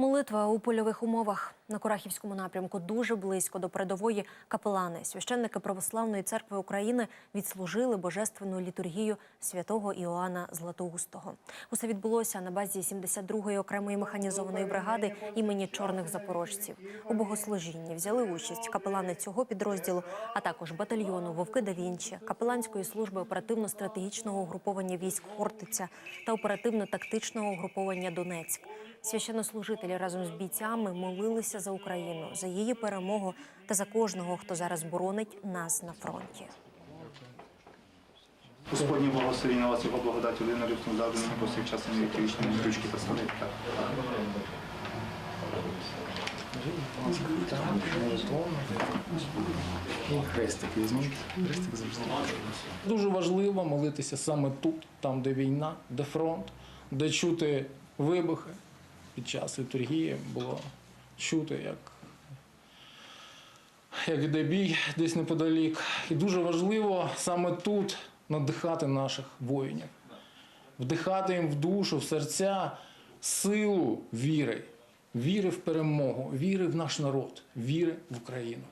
Молитва у польових умовах на Курахівському напрямку дуже близько до передової капелани. Священники Православної церкви України відслужили божественну літургію святого Іоанна Златоустого. Усе відбулося на базі 72-ї окремої механізованої бригади імені чорних запорожців. У богослужінні взяли участь капелани цього підрозділу, а також батальйону Вовки да Вінчі, капеланської служби оперативно-стратегічного угруповання військ Хортиця та оперативно-тактичного угруповання Донецьк. Священнослужителі разом з бійцями молилися за Україну, за її перемогу та за кожного, хто зараз боронить нас на фронті. Господнє благословіння вас, його благодаті, один людям завжди на повсякчас і віки вічні ручки поставити. Хрестик візьміть. Хрестик завжди. Дуже важливо молитися саме тут, там, де війна, де фронт, де чути вибухи під час літургії було чути, як, як іде бій десь неподалік. І дуже важливо саме тут надихати наших воїнів, вдихати їм в душу, в серця силу віри, віри в перемогу, віри в наш народ, віри в Україну.